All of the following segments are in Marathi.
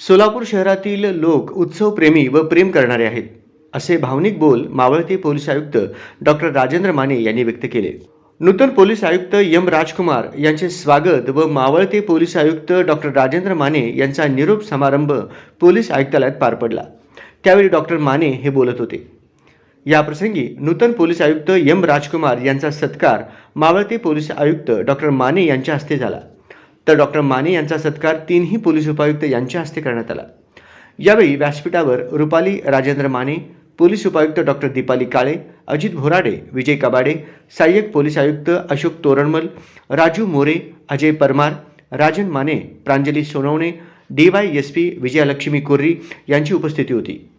सोलापूर शहरातील लोक उत्सव प्रेमी व प्रेम करणारे आहेत असे भावनिक बोल मावळते पोलीस आयुक्त डॉक्टर राजेंद्र माने यांनी व्यक्त केले. नूतन पोलीस आयुक्त एम राजकुमार यांचे स्वागत व मावळते पोलीस आयुक्त डॉक्टर राजेंद्र माने यांचा निरोप समारंभ पोलीस आयुक्तालयात पार पडला. त्यावेळी डॉक्टर माने हे बोलत होते. याप्रसंगी नूतन पोलीस आयुक्त एम राजकुमार यांचा सत्कार मावळते पोलीस आयुक्त डॉक्टर माने यांच्या हस्ते झाला. तर डॉक्टर माने यांचा सत्कार तीनही पोलीस उपायुक्त यांच्या हस्ते करण्यात आला. यावेळी व्यासपीठावर रुपाली राजेंद्र माने पोलीस उपायुक्त डॉक्टर दीपाली काळे अजित भोराडे विजय कबाडे सहाय्यक पोलीस आयुक्त Ashok Toranmal Raju More Ajay Parmar Rajan Mane Pranjali Sonawane D Y S P Vijayalakshmi Korri यांची उपस्थिती होती.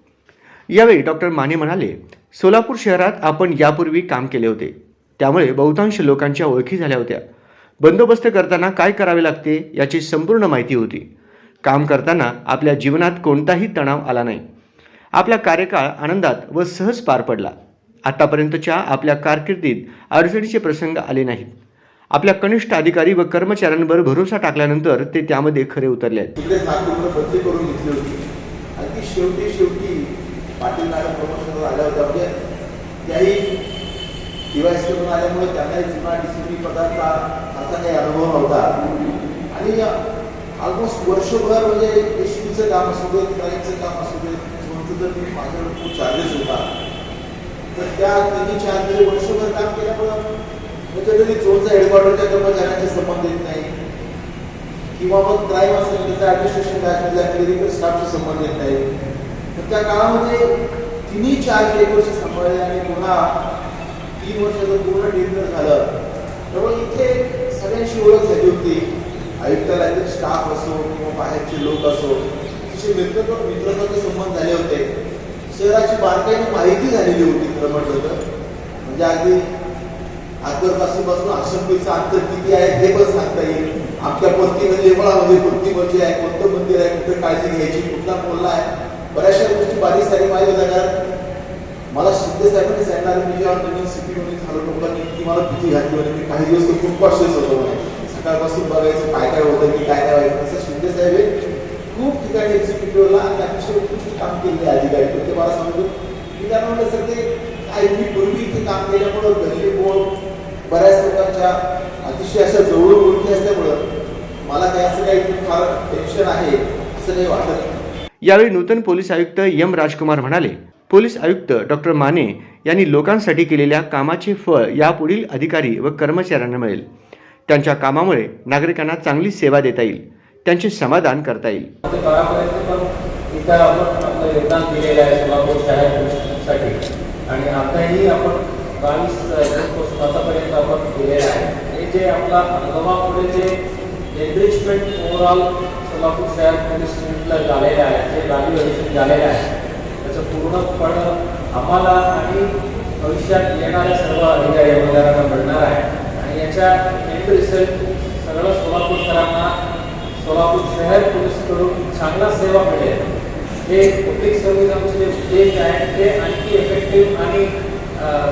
यावेळी डॉक्टर माने म्हणाले सोलापूर शहरात आपण यापूर्वी काम केले होते. त्यामुळे बहुतांश लोकांच्या ओळखी झाल्या होत्या. बंदोबस्त करताना काय करावे लागते याची संपूर्ण माहिती होती. काम करताना आपल्या जीवनात कोणताही तणाव आला नाही. आपला कार्यकाळ आनंदात व सहज पार पडला. आतापर्यंतच्या आपल्या कारकिर्दीत अडचणीचे प्रसंग आले नाहीत. आपल्या कनिष्ठ अधिकारी व कर्मचाऱ्यांवर भरोसा टाकल्यानंतर ते त्यामध्ये खरे उतरले आहेत. आणि डिवाईस करून आल्यामुळे त्यांनाही जुना डिसिप्लिन पदाचा असा काही अनुभव नव्हता. आणि ऑलमोस्ट वर्षभर म्हणजे काम असू देत काम असू देत तर माझ्यावर खूप चार्जेस होता. तर त्या तिन्ही चार तरी वर्षभर काम केल्यामुळं म्हणजे तरी झोनचा हेडक्वार्टरच्या कर्मचाऱ्यांचे संबंध येत नाही. किंवा मग क्राईम असेल त्याचा ऍडमिनिस्ट्रेशन बॅचमधल्या क्लिनिकल स्टाफचा संबंध येत नाही. तर त्या काळामध्ये तिन्ही चार एक वर्ष सांभाळले आणि पुन्हा तीन वर्षाचं पूर्ण टेंडर झालं त्यामुळे इथे सगळ्यांशी ओळख झाली होती. आयुक्ताला स्टाफ असो किंवा बाहेरचे लोक असो तिचे मित्रत्व मित्रत्वाचे संबंध झाले होते. शहराची बारकाईने माहिती झालेली होती खरं म्हटलं तर. म्हणजे अगदी आजवरपासून पासून आश्रमपीचं अंतर किती आहे हे पण सांगता येईल. आमच्या पत्तीमध्ये लेपळामध्ये कोणती म्हणजे आहे कोणतं मंदिर आहे कुठं काळजी घ्यायची कुठला बोलला आहे बऱ्याचशा गोष्टी बारीक सारी माहिती होत्या कारण मला शिंदे साहेबांनी सांगणार मी जेव्हा नवीन सिटीमध्ये झालो लोकांनी की मला भीती घातली होती मी काही दिवस तर खूप कॉशियस होतो. म्हणे सकाळपासून बघायचं काय काय होतं की काय काय व्हायचं तसं शिंदे साहेब ठिकाणी एक्झिक्युटिव्हला आणि अतिशय उत्कृष्ट काम केलेले अधिकारी पण ते मला सांगतो मी त्यांना म्हटलं सर ते काही मी पूर्वी इथे काम केल्यामुळं गल्ली बोल बऱ्याच लोकांच्या अतिशय अशा जवळ ओळखी असल्यामुळं मला काही असं काही फार टेन्शन आहे असं काही वाटत यावेळी नूतन पोलीस आयुक्त एम राजकुमार म्हणाले पोलीस आयुक्त डॉक्टर माने यांनी लोकांसाठी केलेल्या कामाचे फळ यापुढील अधिकारी व कर्मचाऱ्यांना मिळेल. त्यांच्या कामामुळे नागरिकांना चांगली सेवा देता येईल. त्यांचे समाधान करता येईल. ते काळापर्यंत पण इथं आपण आपलं योगदान दिलेलं आहे सोलापूर शहर आणि आताही आपण बावीस पोस्ट आतापर्यंत आपण केलेलं आहे हे जे आपला अंगमापुढे जे एनरिचमेंट ओव्हरऑल सोलापूर शहर पोलीस युनिटला झालेलं आहे जे गावी ऑडिशन झालेलं आहे त्याचं पूर्ण फळ आम्हाला आणि भविष्यात येणाऱ्या सर्व अधिकारी अधिकाऱ्यांना मिळणार आहे. आणि याच्या एंड रिझल्ट सगळं सोलापूरकरांना सोलापूर शहर पोलीसकडून चांगला सेवा मिळेल. हे पब्लिक सर्व्हिस आमचे जे उद्देश आहे ते आणखी इफेक्टिव्ह आणि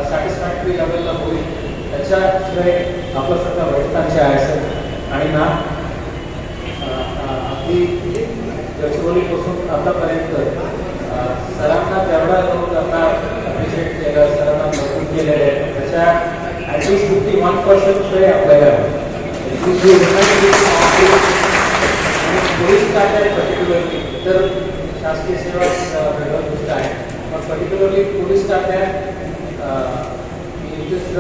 सॅटिस्फॅक्टरी लेवलला होईल. त्याच्याशिवाय आपलं सगळं वैठकांचे आहे सर. आणि ना आपली गडचिरोलीपासून आतापर्यंत सरांना तेवढा लोक आता अप्रिशिएट केलं सरांना मदत केलेले आहे. त्याच्या ॲटलीस्ट फिफ्टी वन पर्सेंट तरी आपल्याला पोलीस काय पर्टिक्युलरली इतर शासकीय सेवा वेगळं गोष्ट आहे. पण पर्टिक्युलरली पोलीस खात्यात इट इज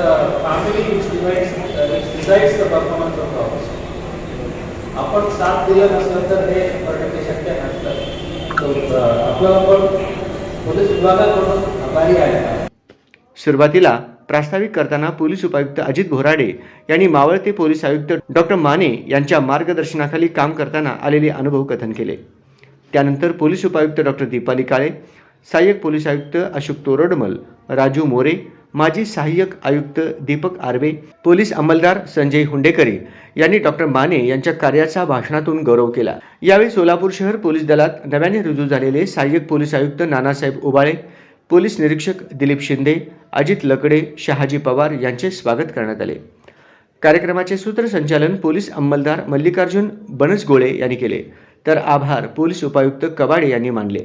आपण साथ दिलं नसलं तर हे करण्याचे शक्य नसतं. आपलं आपण पोलीस विभागाकडून आभारी आहे. सुरुवातीला प्रास्ताविक करताना पोलीस उपायुक्त अजित भोराडे यांनी मावळते पोलीस आयुक्त डॉक्टर माने यांच्या मार्गदर्शनाखाली काम करताना आलेले अनुभव कथन केले. त्यानंतर पोलीस उपायुक्त डॉक्टर दीपाली काळे सहाय्यक पोलीस आयुक्त अशोक तोरडमल राजू मोरे माजी सहाय्यक आयुक्त दीपक आर्वे पोलीस अंमलदार संजय हुंडेकरी यांनी डॉक्टर माने यांच्या कार्याचा भाषणातून गौरव केला. यावेळी सोलापूर शहर पोलीस दलात नव्याने रुजू झालेले सहाय्यक पोलीस आयुक्त नानासाहेब उबाळे पोलीस निरीक्षक दिलीप शिंदे अजित लकडे शहाजी पवार यांचे स्वागत करण्यात आले. कार्यक्रमाचे सूत्रसंचालन पोलीस अंमलदार मल्लिकार्जुन बनसगोळे यांनी केले. तर आभार पोलीस उपायुक्त कवाडे यांनी मानले.